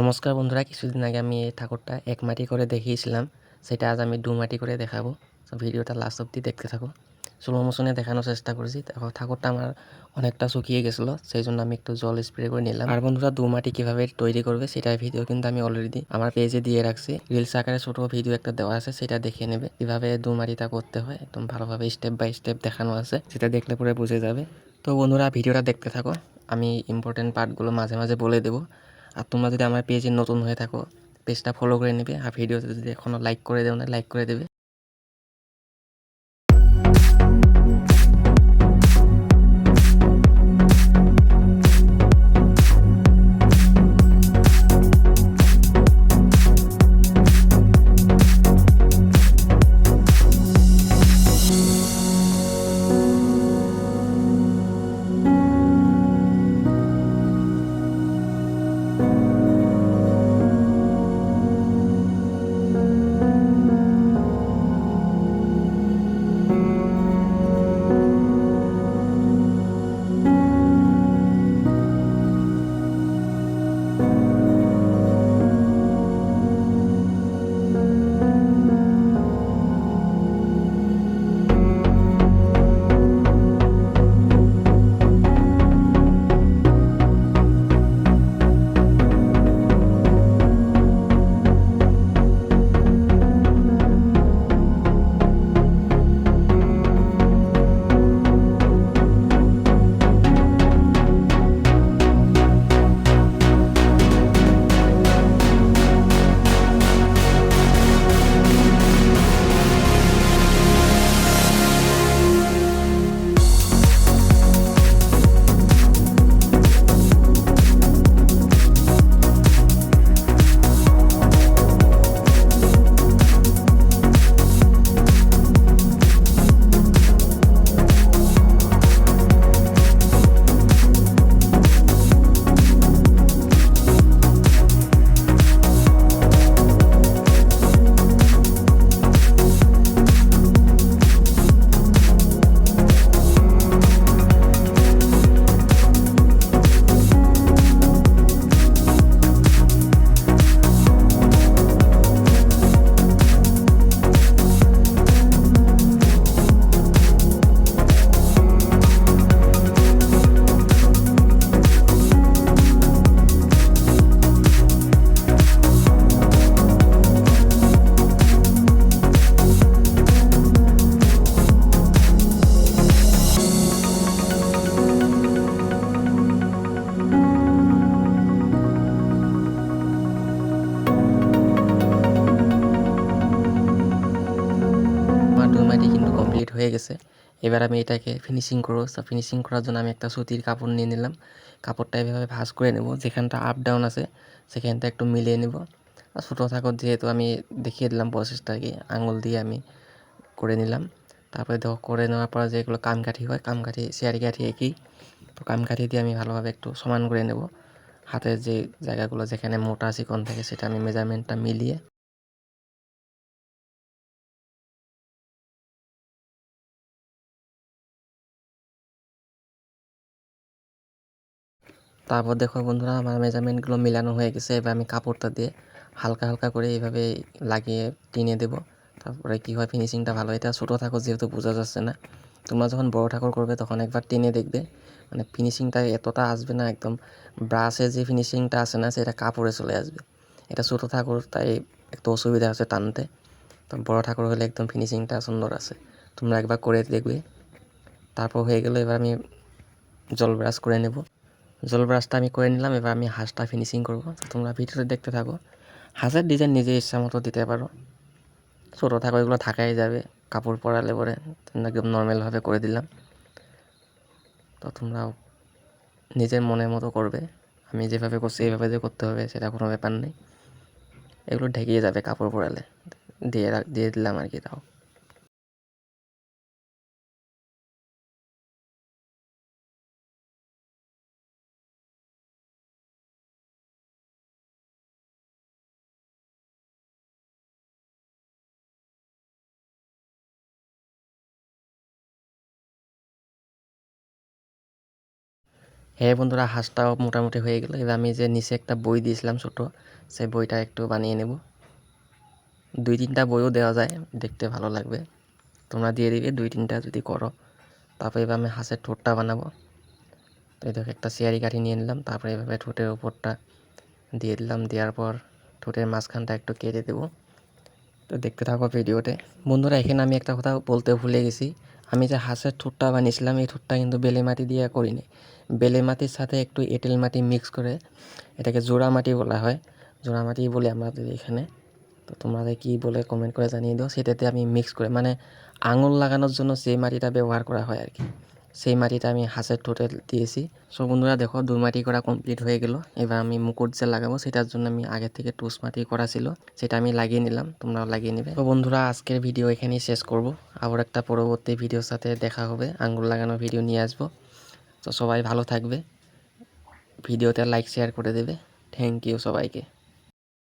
নমস্কার বন্ধুরা, কিছুদিন আগে আমি এই ঠাকুরটা এক মাটি করে দেখিয়েছিলাম। সেটা আজ আমি দু মাটি করে দেখাবো। তো ভিডিওটা লাস্ট অব্দি দেখতে থাকো। স্লো মোশনে দেখানোর চেষ্টা করেছি। দেখো, ঠাকুরটা আমার অনেকটা শুকিয়ে গেছিল সেই জন্য আমি একটু জল স্প্রে করে নিলাম। আর বন্ধুরা, দু মাটি কীভাবে তৈরি করবে সেটার ভিডিও কিন্তু আমি অলরেডি আমার পেজে দিয়ে রাখছি। রিলস আকারে ছোটো ভিডিও একটা দেওয়া আছে, সেটা দেখে নেবে। কীভাবে দু মাটিটা করতে হয়, একদম ভালোভাবে স্টেপ বাই স্টেপ দেখানো আছে, সেটা দেখলে পরে বুঝে যাবে। তো বন্ধুরা, ভিডিওটা দেখতে থাকো। আমি ইম্পর্টেন্ট পার্টগুলো মাঝে মাঝে বলে দেবো। আর তোমরা যদি আমার পেজে নতুন হয়ে থাকো, পেজটা ফলো করে নেবে। আর ভিডিওতে যদি এখনও লাইক করে দেও না লাইক করে দেবে। হয়ে গেছে। এবার আমি এটাকে ফিনিশিং করব। ফিনিশিং করার জন্য আমি একটা সুতির কাপড় নিয়ে নিলাম। কাপড়টা এভাবে ভাঁজ করে নেব। যেখানটা আপ ডাউন আছে, সেখানটা একটু মিলিয়ে নেব। আর ছোটো থাকত যেহেতু আমি দেখিয়ে দিলাম প্রসেসটা আঙুল দিয়ে আমি করে নিলাম। তারপরে দেখো, করে নেওয়ার পর যেগুলো কামকাঠি হয়, কামকাঠি শেয়ারি কাঠি একই। তো কামকাঠি দিয়ে আমি ভালোভাবে একটু সমান করে নেব। হাতের যে জায়গাগুলো যেখানে মোটা চিকন থাকে, সেটা আমি মেজারমেন্টটা মিলিয়ে তারপর দেখো বন্ধুরা, আমার মেজারমেন্টগুলো মেলানো হয়ে গেছে। এবার আমি কাপড়টা দিয়ে হালকা হালকা করে এইভাবে লাগিয়ে টিনে দেব। তারপরে কী হয় ফিনিশিংটা ভালো। এটা ছোটো ঠাকুর যেহেতু বোঝা যাচ্ছে না। তোমরা যখন বড় ঠাকুর করবে, তখন একবার টেনে দেখবে। মানে ফিনিশিংটা এতটা আসবে না একদম। ব্রাশে যে ফিনিশিংটা আসে না, সেটা কাপড়ে চলে আসবে। এটা ছোটো ঠাকুর, তাই একটু অসুবিধা আছে টানতে। তো বড় ঠাকুর হলে একদম ফিনিশিংটা সুন্দর আছে। তোমরা একবার করে দেখবে। তারপর হয়ে গেলে, এবার আমি জল ব্রাশ করে নেব। জল ব্রাশটা আমি করে নিলাম এবার আমি হাঁসটা ফিনিশিং করব তোমরা ভিডিওতে দেখতে থাকো। হাঁসের ডিজাইন নিজে ইচ্ছা মতো দিতে পারো। ছোটো থাকো এগুলো থাকাই যাবে কাপড় পরালে পরে একদম নর্মালভাবে করে দিলাম। তো তোমরাও নিজের মনের মতো করবে। আমি যেভাবে করছি, এইভাবে যে করতে হবে, সেটা কোনো ব্যাপার নেই। এগুলো ঢেকিয়ে যাবে কাপড় পরালে। দিয়ে দিয়ে দিলাম আর কি তাও। হ্যাঁ বন্ধুরা, হাঁসটাও মোটামুটি হয়ে গেল। এবার আমি যে নিচে একটা বই দিয়েছিলাম ছোট, সেই বইটা একটু বানিয়ে নেব। দুই তিনটা বইও দেওয়া যায়, দেখতে ভালো লাগবে। তোমরা দিয়ে দিবে, দুই তিনটা যদি করো। তারপরে এবার আমি হাঁসের ঠোঁটটা বানাবো। তো দেখো, একটা চেয়ারি কাঠি নিয়ে নিলাম, তারপরে এভাবে ঠোঁটের ওপরটা দিয়ে দিলাম। দেওয়ার পর ঠোঁটের মাঝখানটা একটু কেটে দেবো। তো দেখতে থাকো ভিডিওতে। বন্ধুরা, এখানে আমি একটা কথা বলতে ভুলে গেছি। আমি যে হাঁসের ঠোঁটটা বানিয়েছিলাম, এই ঠোঁটটা কিন্তু বেলে মাটি দিয়ে করিনি। বেলে মাটির সাথে একটু এঁটেল মাটি মিক্স করে এটাকে জোড়া মাটি বলা হয়। জোড়া মাটি বলে আমাদের এখানে। তো তোমাদের কী বলে কমেন্ট করে জানিয়ে দাও। সেটাতে আমি মিক্স করে মানে আঙুল লাগানোর জন্য সেই মাটিটা ব্যবহার করা হয় আর কি। সেই মাটিটা আমি হাঁসের ঠোঁটে দিয়েছি। সো বন্ধুরা দেখো দু মাটি করা কমপ্লিট হয়ে গেল। এবার আমি মুকুট যে লাগাবো, সেটার জন্য আমি আগে থেকে টুস মাটি করা ছিল, সেটা আমি লাগিয়ে নিলাম, তোমরাও লাগিয়ে নেবে। তো বন্ধুরা, আজকের ভিডিও এখানেই শেষ করব। আবার একটা পরবর্তী ভিডিওর সাথে দেখা হবে আঙ্গুল লাগানোর ভিডিও নিয়ে আসব। তো সবাই ভালো থাকবে। ভিডিওতে লাইক শেয়ার করে দেবে। থ্যাংক ইউ সবাইকে।